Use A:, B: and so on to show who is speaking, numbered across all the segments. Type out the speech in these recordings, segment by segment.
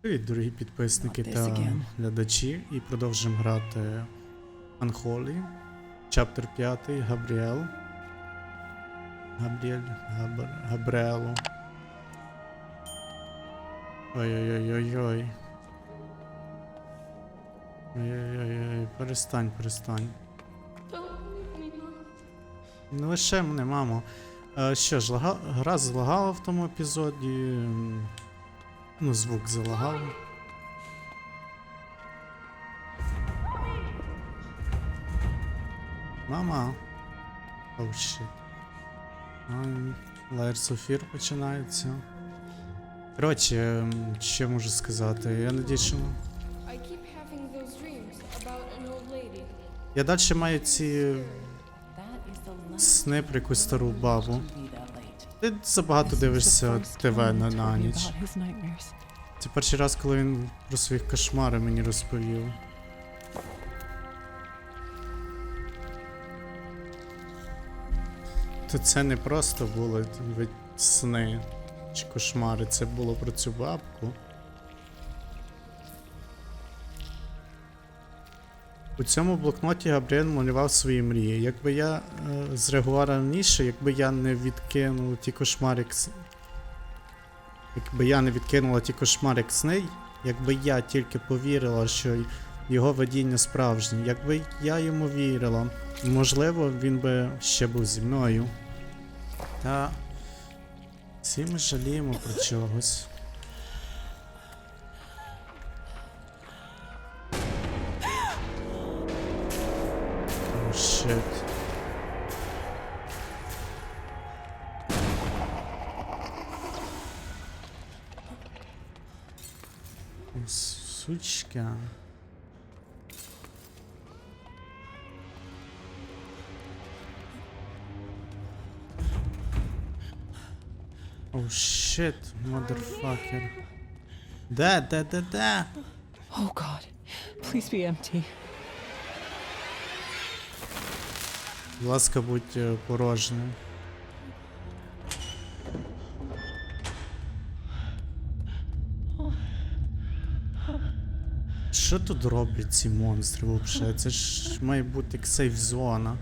A: Привіт, дорогі підписники та глядачі. І продовжуємо грати Unholy, Чаптер 5, Габріел. Габріель, Габр... Габріелу. Ой-ой-ой-ой-ой. Ой-ой-ой, перестань, перестань. Не лише мене, мамо. Е, що ж, гра злагала в тому епізоді. Ну, звук залагав. Мама. Оу щит. Of починається. Коротше, м, що можу сказати? Я надію, що. Я далі маю ці сни про якусь стару бабу. Ти забагато дивишся ТВ на, на ніч. Це перший раз, коли він про свої кошмари мені розповів. То це не просто були сни чи кошмари, це було про цю бабку. У цьому блокноті Габріель малював свої мрії. Якби я е, зреагував раніше, якби я не відкинув ті кошмари, кс- Якби я не відкинула ті кошмари як сни, якби я тільки повірила, що його видіння справжнє, якби я йому вірила, можливо, він би ще був зі мною. Та всі ми жаліємо про чогось. Да, да, да, да.
B: Oh God, please be empty.
A: Будь ласка, будь е. Що тут роблять ці монстри взагалі? Це ж має бути як сейф зона.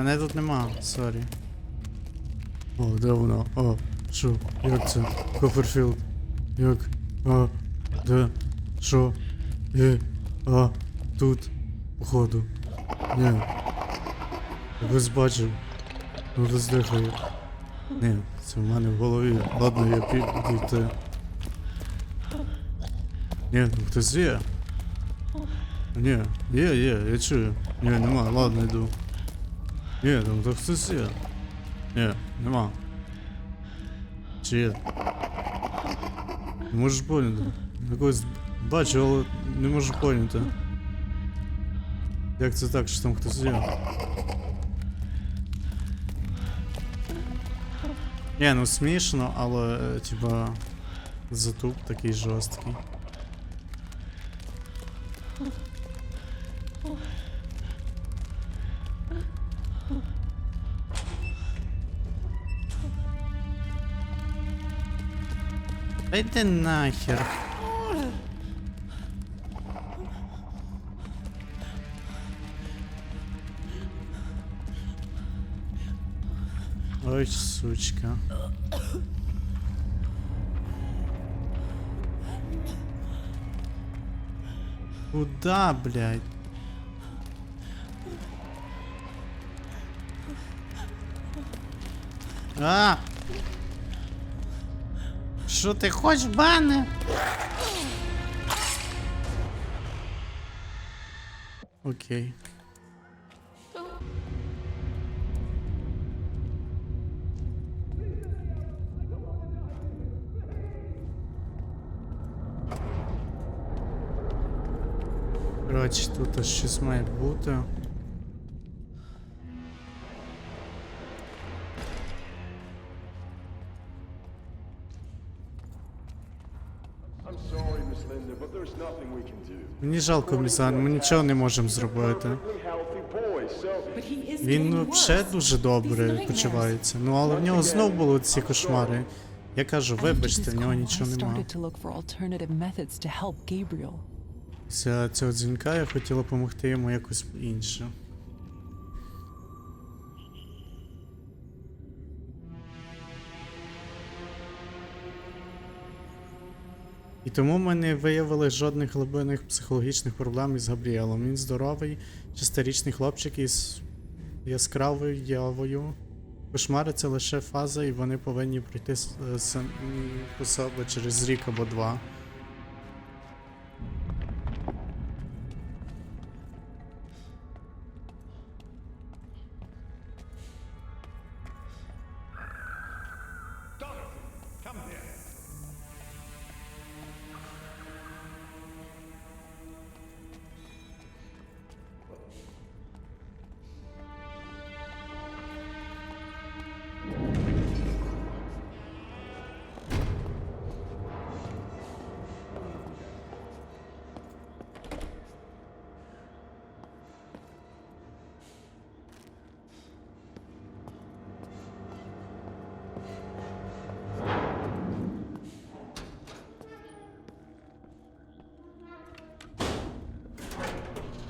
A: Мене тут нема, сорі. О, де вона? А, що? Як це? Коперфілд. Як? А, де? Що? Є? А, тут. Походу. Ні. Якось бачив. Ну роздихаю. Ні, це в мене в голові. Ладно, я піду йти. Ні, ну хтось є. Ні, є, є, я чую. Ні, нема, ладно, йду. Ні, там то хтось є. Ні, нема. Чи є? Не можеш поняти. Якогось бачу, але не можу поняти. Як це так, що там хтось є? Ні, ну смішно, але е, типа затуп такий жорсткий. Та йди нахер. Ой, сучка. Куда, блядь? А! Що ти хочеш, бане? Окей. Коротше, тут щось має бути. Мені жалко Мізан, ми нічого не можемо зробити. Він взагалі дуже добре почувається. Ну але в нього знов були ці кошмари. Я кажу, вибачте, в нього нічого нема.
B: started to look for alternative methods to help Gabriel.
A: Після цього дзвінка я хотіла допомогти йому якось інше. І тому ми не виявили жодних глибинних психологічних проблем із Габріелом. Він здоровий, шестирічний хлопчик із яскравою явою. Кошмари це лише фаза, і вони повинні пройти е, самі по собі через рік або два.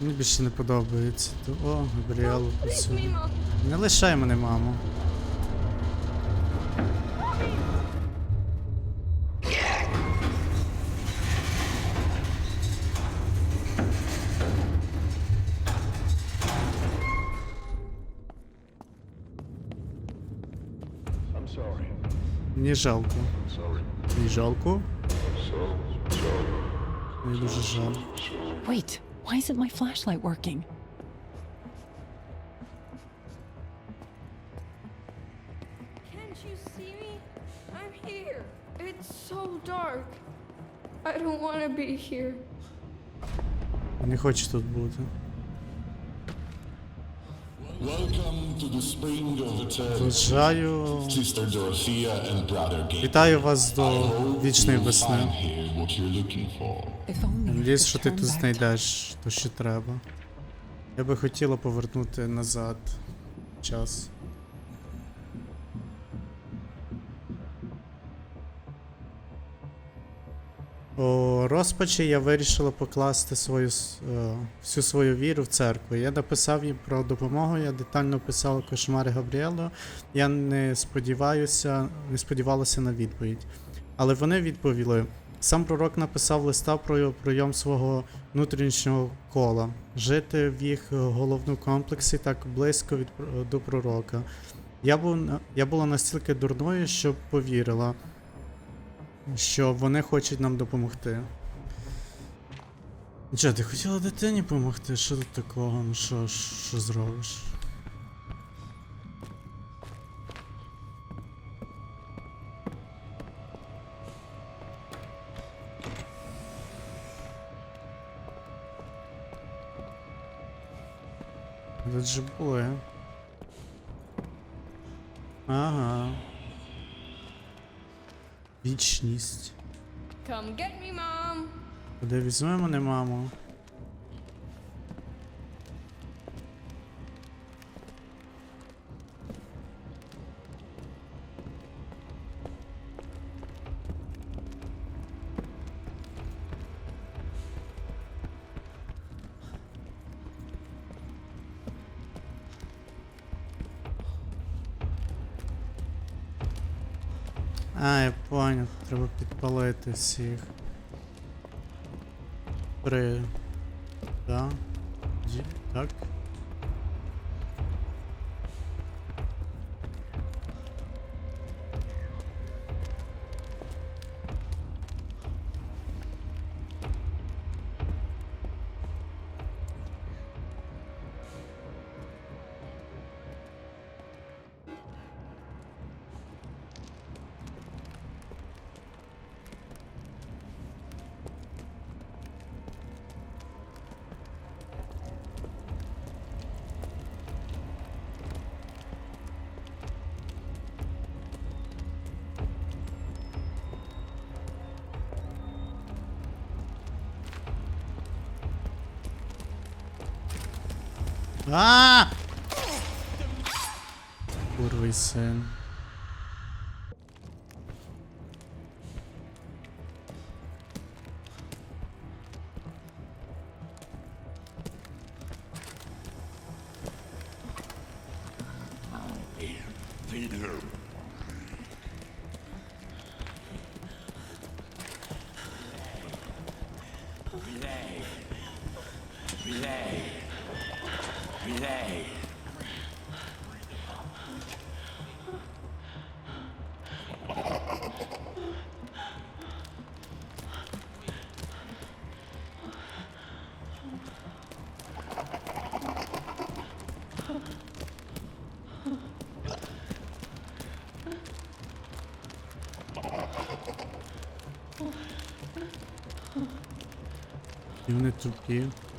A: Мені більше не подобається. То, о, працює.
C: Mom.
A: Не лишай мене, мамо. Мені жалко. Мені жалко? Мені дуже.
B: Wait, why isn't my flashlight working?
C: Can't you see me? I'm here. It's so dark. I don't want to be here.
A: Не хочу тут бути.
D: Welcome
A: Бажаю. Вітаю вас до вічної весни. Надіюсь, що ти тут знайдеш то, що треба. Я би хотіла повернути назад час. У розпачі я вирішила покласти свою, е, всю свою віру в церкву. Я написав їм про допомогу, я детально описав кошмари Габріелу. Я не сподіваюся, не сподівалася на відповідь. Але вони відповіли. Сам пророк написав листа про прийом свого внутрішнього кола, жити в їх головному комплексі так близько від, до пророка. Я, був, я була настільки дурною, що повірила, що вони хочуть нам допомогти. Нічого, ти хотіла дитині допомогти? Що тут такого? Ну що, що зробиш? Тут же були. Ага. Вічність.
C: Come get me, Mom.
A: Куди візьмемо мене, мамо? А, я понял, треба підпалити всіх. Три. Да. Ді- Так. А! Курвий син.
D: Relay.
A: І вони тупі. Вже не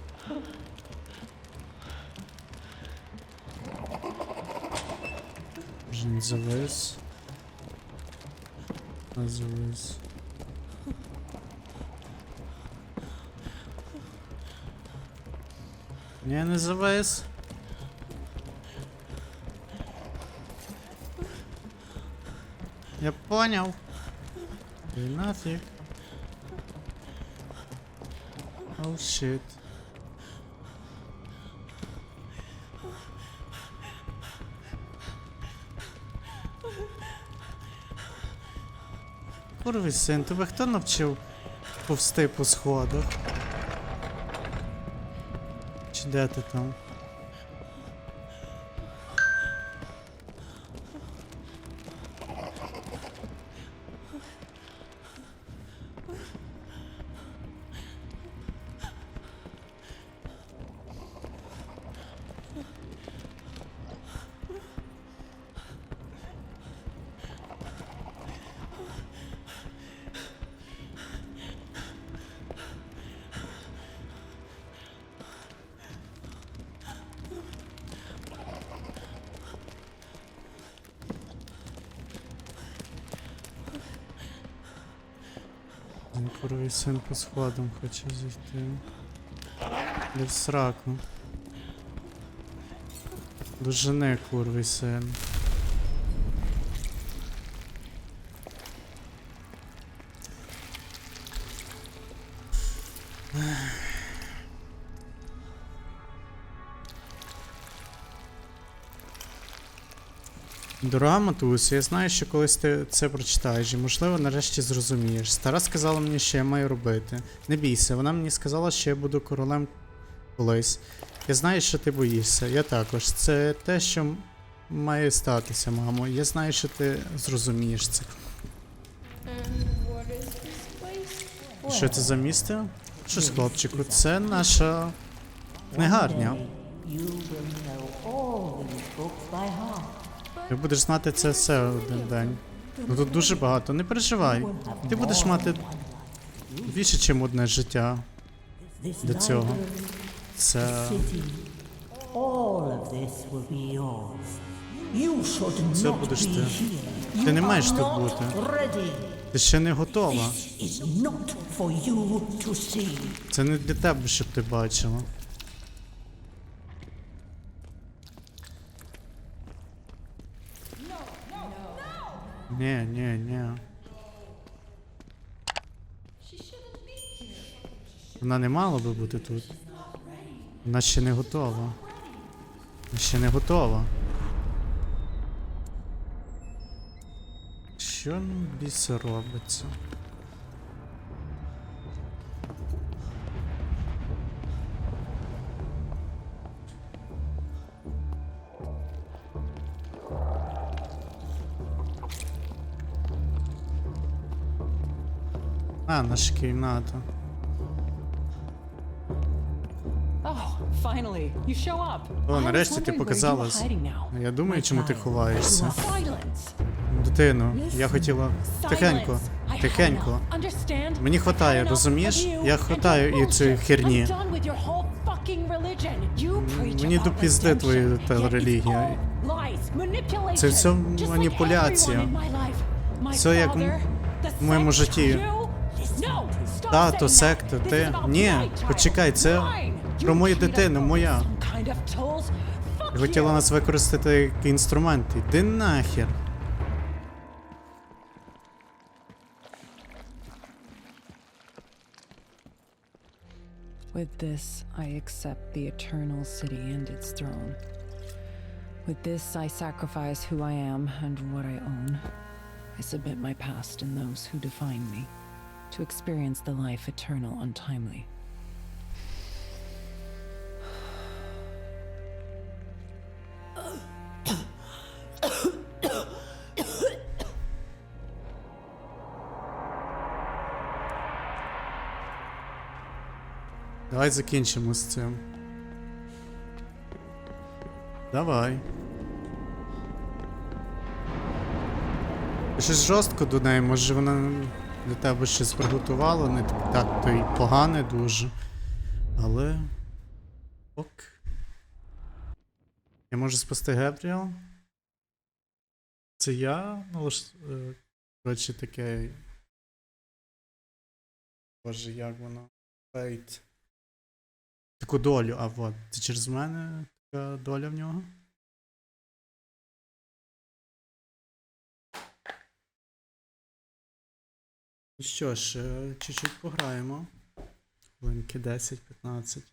A: завис. А завис. Ні, не завис. Я понял. І нафіг. Oh shit. Курвий син, тебе хто навчив повсти по сходах? Чи де ти там? Він син по сходам хоче зайти. Де в сраку. Дожени курвий син. Дорога матуся, я знаю, що колись ти це прочитаєш і, можливо, нарешті зрозумієш. Стара сказала мені, що я маю робити. Не бійся, вона мені сказала, що я буду королем колись. Я знаю, що ти боїшся, я також. Це те, що має статися, мамо. Я знаю, що ти зрозумієш це. Що це за місце? Щось, хлопчику, це наша книгарня. Ти будеш знати це все один день. Ну тут дуже багато, не переживай. Ти будеш мати більше, ніж одне життя до цього. Це. Це будеш ти. Ти не маєш тут бути. Ти ще не готова. Це не для тебе, щоб ти бачила. Ні, ні, ні. Вона не мала би бути тут. Вона ще не готова. Вона ще не готова. Що біса робиться? А, наша кімната.
B: Oh.
A: О, нарешті ти показалась. Я думаю, чому ти ховаєшся. Дитину, я хотіла. Тихенько, тихенько. Мені хватає, розумієш? Я хватаю і цієї херні. Мені до пізди твоя та релігія. Це все маніпуляція. Все як в моєму житті. Тато, секта, ти. Ні, почекай, це про мою дитину, моя. І хотіла нас використати як інструмент. Іди нахер.
E: With this, I accept the eternal city and its throne. With this, I sacrifice who I am and what I own. I submit my past and those who define me to experience the life eternal untimely.
A: Давай закінчимо з цим. Давай. Щось жорстко до неї, може вона для тебе щось приготувала, не так, то й погане дуже. Але. Ок. Я можу спасти Гебріел? Це я? Лиш. е, Коротше, таке. Боже, як воно? Фейт. Таку долю, а вот. Це через мене така доля в нього? Що ж, е, чуть-чуть пограємо. Хвилинки 10-15.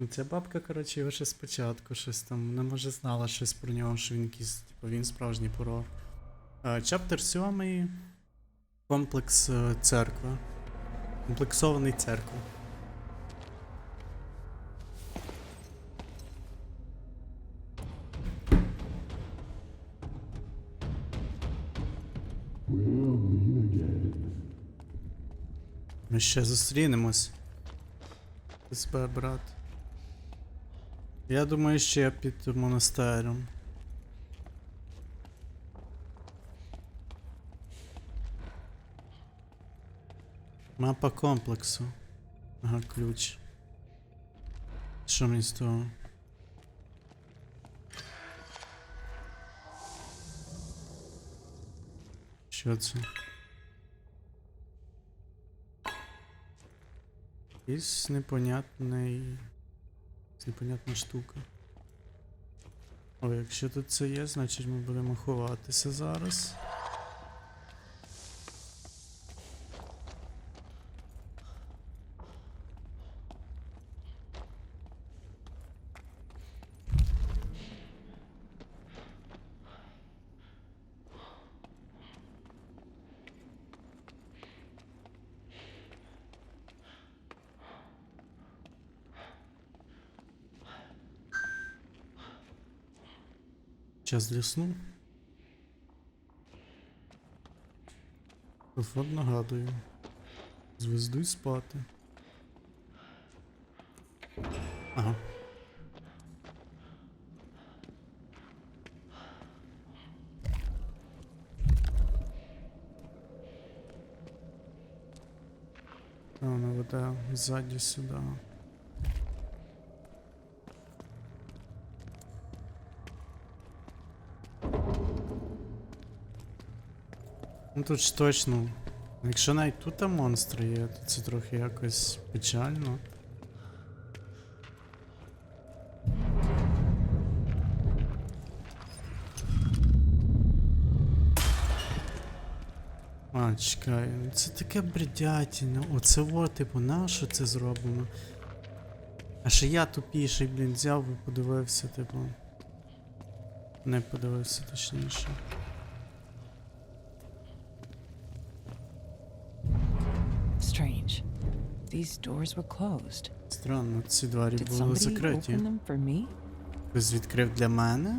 A: Ну, Ця бабка, коротше, його ще спочатку щось там. Вона може знала щось про нього, що він якийсь, типу, він справжній пророк. Е, Чаптер 7. Комплекс е, церкви. Комплексований церкви. Ми ще зустрінемось. СБ, брат. Я думаю, ще під монастирем. Мапа комплексу. Ага, ключ. Що мені з того? Що це? Якийсь непонятний. Непонятна штука. О, якщо тут це є, значить ми будемо ховатися зараз. Час для сну. Телефон нагадую. Звездуй спати. Ага. А, вона веде ззаді сюди. Тут ж точно. Якщо навіть тут там монстри є, то це трохи якось печально. А, чекай, ну це таке бредятіно. Оце во, типу, на що це зроблено? А ще я тупіший, блін, взяв і подивився, типу. Не подивився точніше.
E: These doors were closed.
A: Странно, ці двері
E: Did
A: були
E: somebody
A: закриті.
E: open them for me?
A: Хтось відкрив для мене?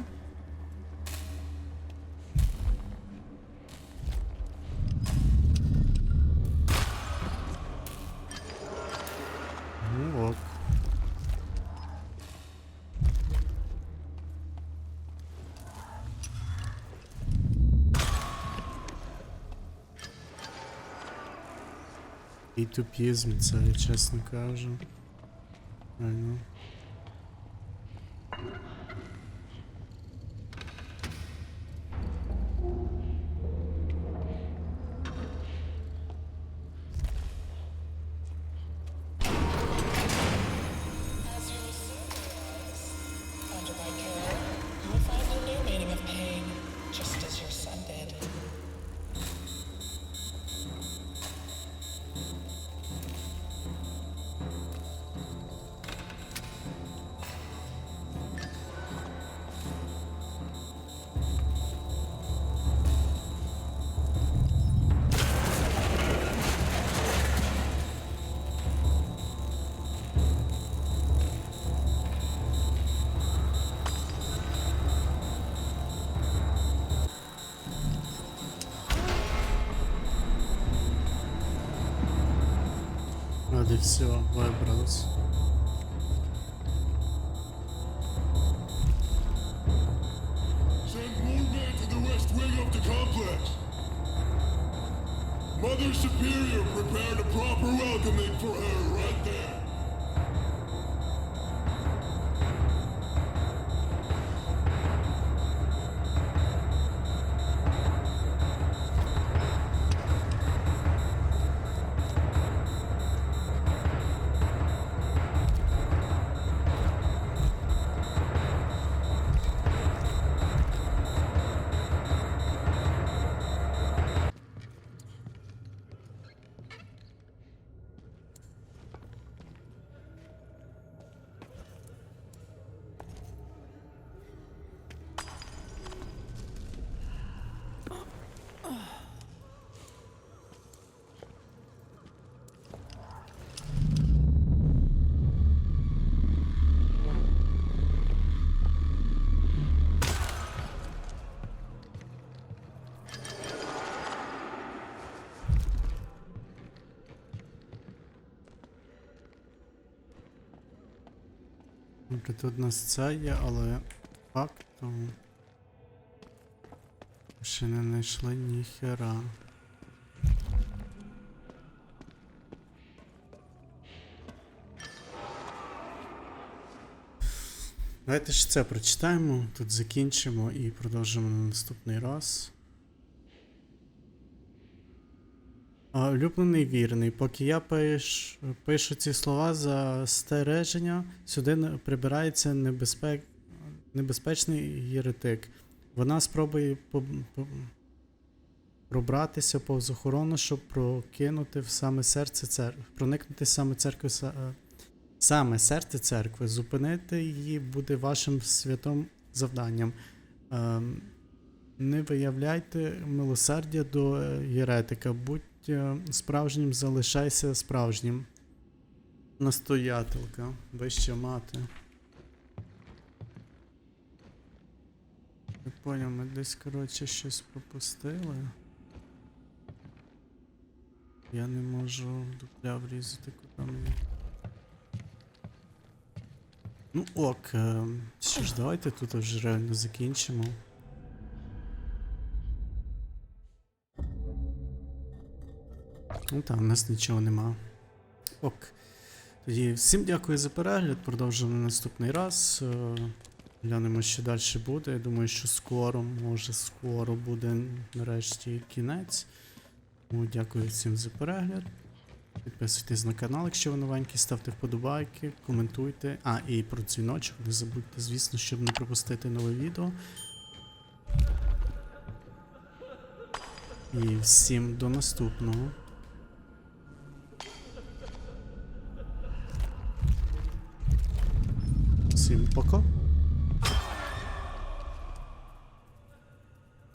A: І тупізм це, чесно кажу. Реально.
D: seu abraço.
A: Добре, тут у нас це є, але факту. Ще не знайшли ніхера. Давайте ж це прочитаємо, тут закінчимо і продовжимо на наступний раз. А, Улюблений вірний, поки я пиш, пишу ці слова за стереження, сюди прибирається небезпек, небезпечний єретик. Вона спробує пробратися повз охорону, щоб прокинути в саме серце церкви, проникнути саме церкви, е, саме серце церкви. Зупинити її буде вашим святим завданням. Ем, не виявляйте милосердя до е, єретика, будь е, справжнім, залишайся справжнім. Настоятелка, вища мати. Не поняв, ми десь, коротше, щось пропустили. Я не можу дупля врізати, куди мені. Ну ок, е, що ж, давайте тут вже реально закінчимо. Ну там, у нас нічого нема. Ок. Тоді всім дякую за перегляд. Продовжимо наступний раз. Е, Глянемо, що далі буде. Я думаю, що скоро, може скоро буде нарешті кінець. Тому дякую всім за перегляд. Підписуйтесь на канал, якщо ви новенькі, ставте вподобайки, коментуйте. А, і про дзвіночок. Не забудьте, звісно, щоб не пропустити нове відео. І всім до наступного. Всім пока.